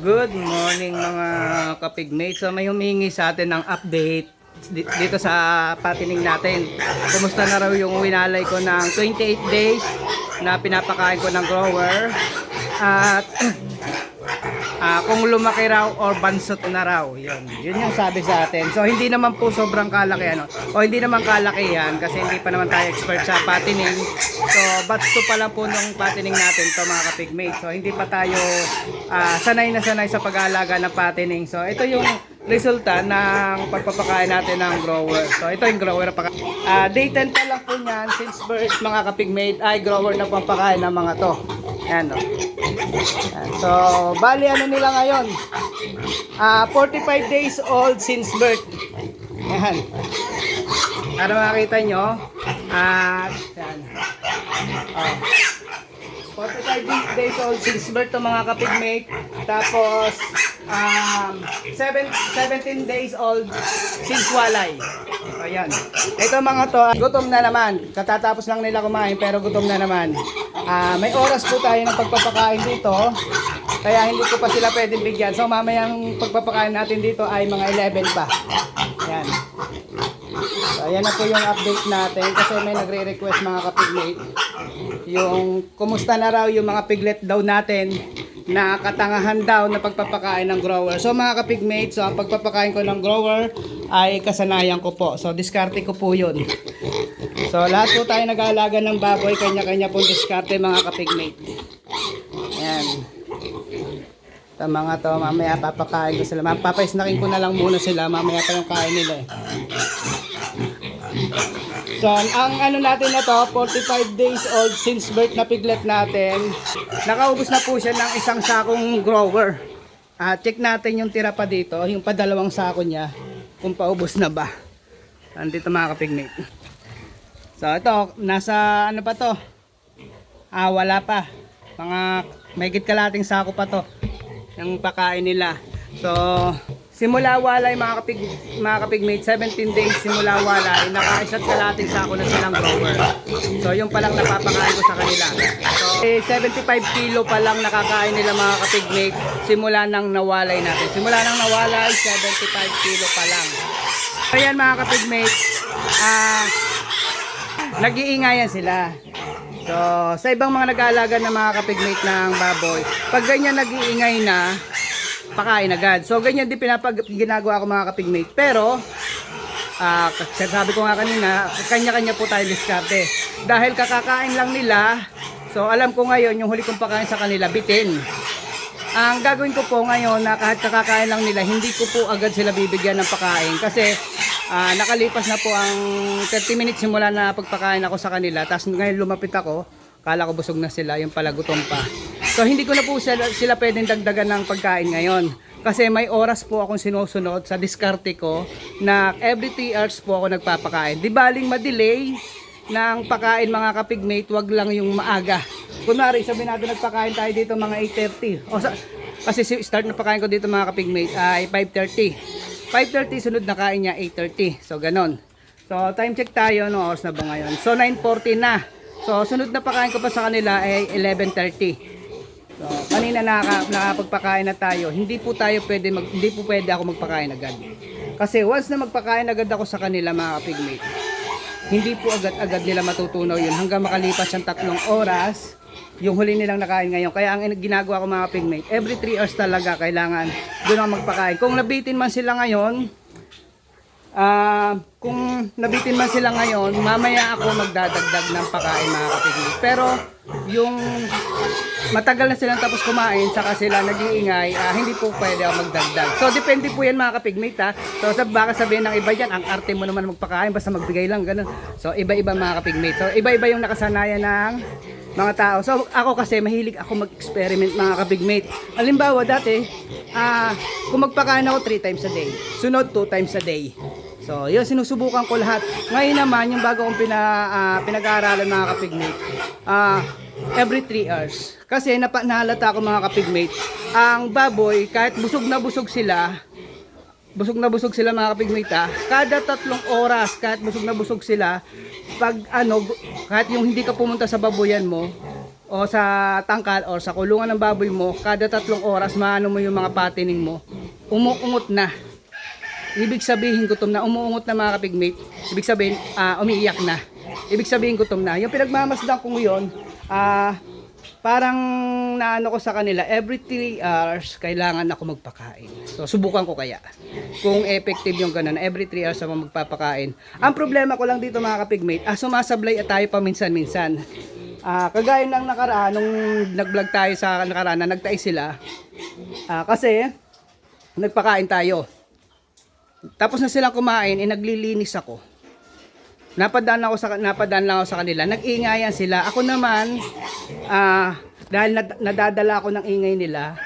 Good morning mga kapigmates. So may humingi sa atin ng update di- dito sa patining natin. Kumusta na raw yung winalay ko ng 28 days na pinapakain ko ng grower. At ah, kung lumaki raw or bansot na raw. Yun, yun yung sabi sa atin. So hindi naman po sobrang kalaki ano. O hindi naman kalaki yan kasi hindi pa naman tayo expert sa patining. So batch to pa lang po nung patining natin to mga kapigmate. So hindi pa tayo ah, sanay na sanay sa pag-aalaga ng patining. So ito yung resulta ng pagpapakain natin ng grower. So ito yung grower. Ah, day 10 pa lang po niyan since birth mga kapigmate ay grower na pampakain ng mga to. Ayan o. Ayan. So, bali ano nila ngayon? Ah, 45 days old since birth. Ayan. Para makita nyo. At, ayan. Oh. 45 days old since birth to mga kapigmate. Tapos, um, 7, 17 days old since walay. Ayan. Ito mga to, ah, gutom na naman. Katatapos lang nila kumain pero gutom na naman. Ah, may oras po tayo ng pagpapakain dito. Kaya hindi ko pa sila pwedeng bigyan. So mamayang pagpapakain natin dito ay mga 11 pa. Ayan. Ayan na po yung update natin kasi may nagre-request mga kapigmate. Yung kumusta na raw yung mga piglet daw natin na katangahan daw na pagpapakain ng grower. So mga kapigmate, so ang pagpapakain ko ng grower ay kasanayan ko po. So diskarte ko po yun. So lahat po tayo nag-aalaga ng baboy, kanya-kanya pong diskarte mga kapigmate. Ayan. Ito mga to, mamaya papakain ko sila. Papaisnakin ko na lang muna sila, mamaya pa yung kain nila eh. So, ang ano natin na to, 45 days old since birth na piglet natin. Nakaubos na po siya ng isang sakong grower. Ah, check natin yung tira pa dito, yung padalawang sako niya, kung paubos na ba. Nandito mga kapigmate. So, ito, nasa ano pa to? Ah, wala pa. Mga mahigit kalating sako pa to. Yung pakain nila. So, simula walay mga kapig mga kapigmate 17 days simula walay naka-isa't kalating sako na silang grower. So, yung pa lang napapakain ko sa kanila. So, eh, 75 kilo pa lang nakakain nila mga kapigmate simula nang nawalay natin. Simula nang nawalay 75 kilo pa lang. Ayan mga kapigmate, ah nag-iingayan sila. So, sa ibang mga nag-aalaga ng mga kapigmate ng baboy, pag ganyan nag-iingay na, pakain agad. So, ganyan din pinapag ginagawa ko mga kapigmate. Pero, ah sabi ko nga kanina, kanya-kanya po tayo diskarte. Dahil kakakain lang nila, so alam ko ngayon, yung huli kong pakain sa kanila, bitin. Ang gagawin ko po ngayon na kahit kakakain lang nila, hindi ko po agad sila bibigyan ng pakain kasi ah, nakalipas na po ang 30 minutes simula na pagpakain ako sa kanila. Tapos ngayon lumapit ako, kala ko busog na sila, yung pala gutom pa. So hindi ko na po sila, sila pwedeng dagdagan ng pagkain ngayon. Kasi may oras po akong sinusunod sa diskarte ko na every 3 hours po ako nagpapakain. Di baling ma-delay ng pakain mga kapigmate, wag lang yung maaga. Kunwari, sabi natin nagpakain tayo dito mga 8.30. O sa, kasi si- start na pakain ko dito mga kapigmate ay 5.30. 5.30 sunod na kain niya 8.30. So ganon. So time check tayo no oras na ba ngayon? So 9.40 na. So sunod na pakain ko pa sa kanila ay 11.30. So, kanina naka, nakapagpakain na tayo. Hindi po tayo pwede mag, hindi po pwede ako magpakain agad. Kasi once na magpakain agad ako sa kanila mga kapigmate, hindi po agad-agad nila matutunaw yun hanggang makalipas yung tatlong oras yung huli nilang nakain ngayon. Kaya ang ginagawa ko mga pigmate, every 3 hours talaga kailangan doon ako magpakain. Kung nabitin man sila ngayon, ah kung nabitin man sila ngayon, mamaya ako magdadagdag ng pakain mga kapigmate. Pero yung matagal na silang tapos kumain, saka sila nag-iingay, ah, hindi po pwede ako magdagdag. So, depende po yan mga kapigmate ha. So, sa, baka sabihin ng iba dyan, ang arte mo naman magpakain, basta magbigay lang, ganun. So, iba-iba mga kapigmate. So, iba-iba yung nakasanayan ng mga tao. So, ako kasi, mahilig ako mag-experiment mga kapigmate. Halimbawa, dati, ah, kung magpakain ako 3 times a day, sunod 2 times a day. So, yun, sinusubukan ko lahat. Ngayon naman, yung bago kong pina, ah, pinag-aaralan mga kapigmate, ah, every 3 hours. Kasi napa, nahalata ko mga kapigmate, ang baboy, kahit busog na busog sila, busog na busog sila mga kapigmate ha, kada tatlong oras, kahit busog na busog sila, pag ano, kahit yung hindi ka pumunta sa baboyan mo, o sa tangkal o sa kulungan ng baboy mo, kada tatlong oras maano mo yung mga patining mo, umuungot na. Ibig sabihin gutom na, umuungot na mga kapigmate. Ibig sabihin, ah, umiiyak na. Ibig sabihin gutom na. Yung pinagmamasdan ko ngayon, ah, parang naano ko sa kanila, every 3 hours, kailangan ako magpakain. So, subukan ko kaya. Kung effective yung ganun, every 3 hours ako magpapakain. Ang problema ko lang dito mga kapigmate, ah, sumasablay tayo paminsan-minsan. Ah, kagaya ng nakaraan, nung nag-vlog tayo sa nakaraan na nagtay sila, ah, kasi, nagpakain tayo. Tapos na silang kumain, eh, naglilinis ako. Napadaan ako sa napadaan lang ako sa kanila. Nag-ingayan sila. Ako naman ah dahil nad- nadadala ako ng ingay nila.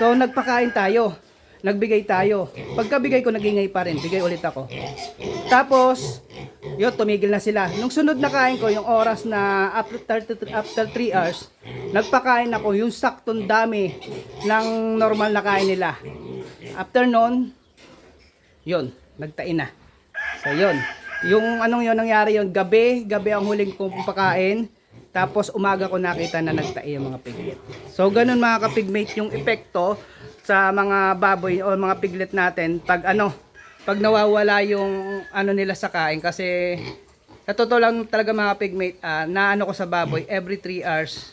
So nagpakain tayo. Nagbigay tayo. Pagkabigay ko nagingay pa rin. Bigay ulit ako. Tapos yun, tumigil na sila. Nung sunod na kain ko, yung oras na after, after 3 hours, nagpakain ako yung saktong dami ng normal na kain nila. After nun, yun, nagtain na. So yun, yung anong yun nangyari yun, gabi, gabi ang huling kong pagkain, tapos umaga ko nakita na nagtai yung mga piglet. So ganun mga kapigmate yung epekto sa mga baboy o mga piglet natin pag ano, pag nawawala yung ano nila sa kain kasi sa totoo lang talaga mga pigmate, ah, na ano ko sa baboy every 3 hours.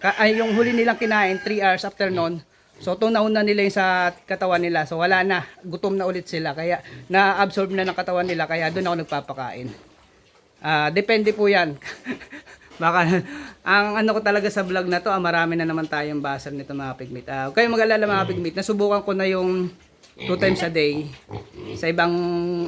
Ka- ay, yung huli nilang kinain 3 hours after nun, So tunaw na nila yung sa katawan nila. So wala na, gutom na ulit sila. Kaya na-absorb na ng katawan nila kaya doon ako nagpapakain. Ah, depende po 'yan. Baka ang ano ko talaga sa vlog na to, ah, marami na naman tayong basar nito mga pigmeat. Ah, huwag kayong mag-alala mga pigmeat. Nasubukan ko na yung two times a day. Sa ibang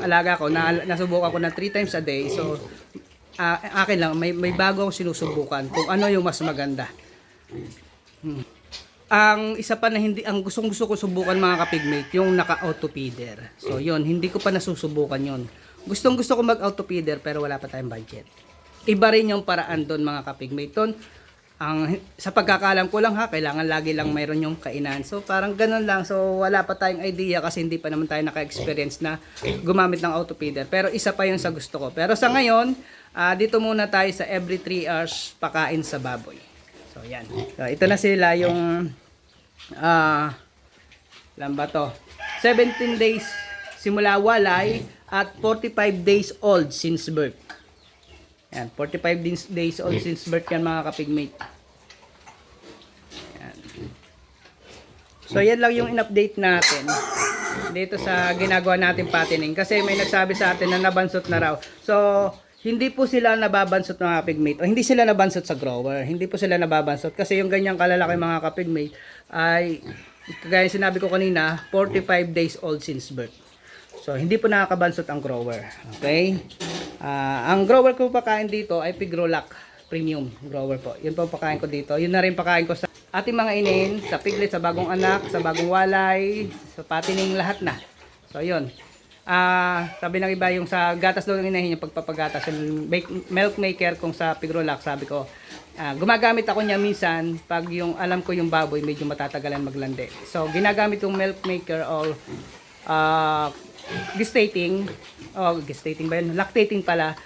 alaga ko, na, nasubukan ko na three times a day. So ah, akin lang, may, may bago akong sinusubukan kung ano yung mas maganda ang isa pa na hindi ang gustong gusto ko subukan mga kapigmate yung naka auto feeder so yon hindi ko pa nasusubukan yon gustong gusto ko mag auto feeder pero wala pa tayong budget. Iba rin yung paraan doon mga kapigmate. Ton, ang sa pagkakalam ko lang ha kailangan lagi lang mayroon yung kainan. So parang ganun lang. So wala pa tayong idea kasi hindi pa naman tayo naka-experience na gumamit ng auto feeder pero isa pa yun sa gusto ko. Pero sa ngayon ah, dito muna tayo sa every 3 hours pakain sa baboy So, yan. So, ito na sila yung ah ilan ba to? 17 days simula walay at 45 days old since birth. Yan, 45 days, days old since birth yan mga kapigmate. Yan. So, yan lang yung in-update natin dito sa ginagawa natin patining kasi may nagsabi sa atin na nabansot na raw. So, hindi po sila nababansot mga kapigmate o hindi sila nabansot sa grower. Hindi po sila nababansot kasi yung ganyang kalalaki mga kapigmate ay kagaya sinabi ko kanina 45 days old since birth. So hindi po nakakabansot ang grower. Okay? Ah, ang grower ko pakain dito ay Pigrolac Premium grower po. Yun po ang pakain ko dito. Yun na rin pakain ko sa ating mga inin, sa piglet, sa bagong anak, sa bagong walay, sa patining lahat na. So yun. Ah, sabi ng iba yung sa gatas daw ng inahin yung pagpapagatas yung milk maker kung sa Pigrolac sabi ko ah, gumagamit ako niya minsan pag yung alam ko yung baboy medyo matatagalan maglandi. So ginagamit yung milk maker or ah gestating oh gestating ba yun? Lactating pala.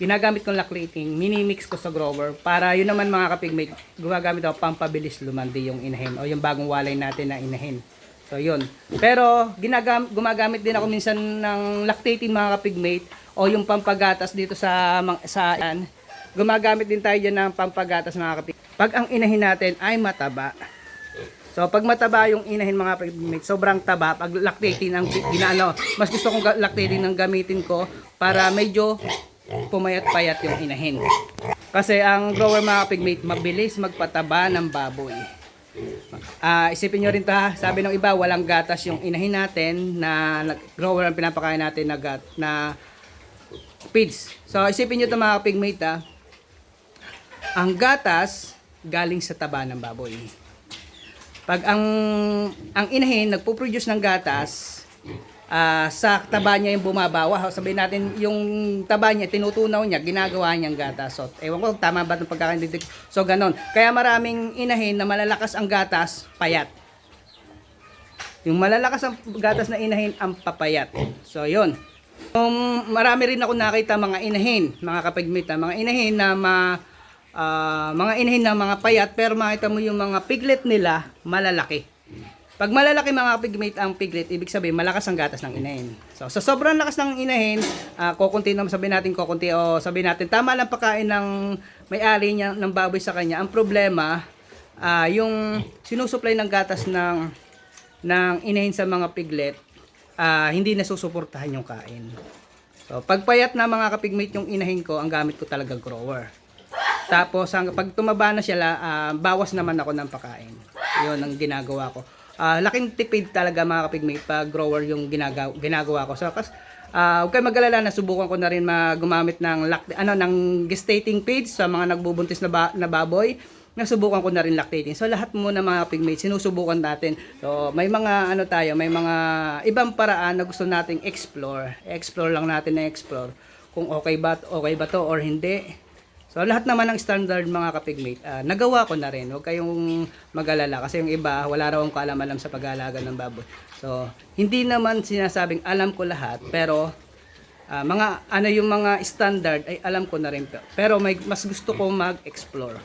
Ginagamit kong lactating, minimix ko sa grower para yun naman mga kapigmate, gumagamit ako pampabilis lumandi yung inahin o yung bagong walay natin na inahin. So yun. Pero ginagam gumagamit din ako minsan ng lactating mga kapigmate o yung pampagatas dito sa sa yan. Gumagamit din tayo diyan ng pampagatas mga kapigmate. Pag ang inahin natin ay mataba. So pag mataba yung inahin mga kapigmate, sobrang taba. Pag lactating ang ginaano, mas gusto kong lactating ng gamitin ko para medyo pumayat-payat yung inahin. Kasi ang grower mga kapigmate, mabilis magpataba ng baboy. Ah, isipin nyo rin ta, sabi ng iba, walang gatas yung inahin natin na grower ang pinapakain natin na, gat, na feeds. So, isipin nyo ito mga pigmate ha. Ang gatas galing sa taba ng baboy. Pag ang ang inahin nagpo-produce ng gatas, ah, sa taba niya yung bumabawa. Sabihin natin, yung taba niya, tinutunaw niya, ginagawa niyang gatas. So, ewan ko, tama ba itong pagkakaintindig? So, ganon. Kaya maraming inahin na malalakas ang gatas, payat. Yung malalakas ang gatas na inahin, ang papayat. So, yun. Um, marami rin ako nakita mga inahin, mga kapigmita, mga inahin na ma, ah, mga inahin na mga payat pero makita mo yung mga piglet nila malalaki. Pag malalaki mga pigmate ang piglet, ibig sabihin malakas ang gatas ng inahin. So, sa sobrang lakas ng inahin, uh, kukunti naman sabihin natin kukunti o sabihin natin tama lang pagkain ng may-ari niya ng baboy sa kanya. Ang problema, ah, yung sinusupply ng gatas ng ng inahin sa mga piglet, ah, hindi nasusuportahan yung kain. So, pag payat na mga kapigmate yung inahin ko, ang gamit ko talaga grower. Tapos, ang, pag tumaba na siya, ah, bawas naman ako ng pakain. Yun ang ginagawa ko. Ah, laking tipid talaga mga kapigmate pag grower yung ginagawa, ginagawa ko. So, kas, ah, huwag kayo mag-alala, nasubukan ko na rin gumamit ng, ano, ng gestating feeds sa mga nagbubuntis na, ba- na baboy. Nasubukan ko na rin lactating. So, lahat muna mga pigmates, sinusubukan natin. So, may mga, ano tayo, may mga ibang paraan na gusto nating explore. Explore lang natin na explore kung okay ba, okay ba to or hindi. So lahat naman ng standard mga kapigmate, ah, nagawa ko na rin. Huwag kayong mag-alala kasi yung iba wala raw ang kaalam-alam sa pag-aalaga ng baboy. So hindi naman sinasabing alam ko lahat pero ah, mga ano yung mga standard ay alam ko na rin. Pero may mas gusto ko mag-explore.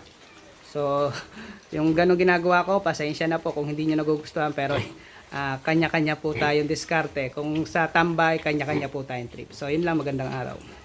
So yung ganong ginagawa ko, pasensya na po kung hindi niyo nagugustuhan pero ah, kanya-kanya po tayong diskarte. Kung sa tambay, kanya-kanya po tayong trip. So yun lang, magandang araw.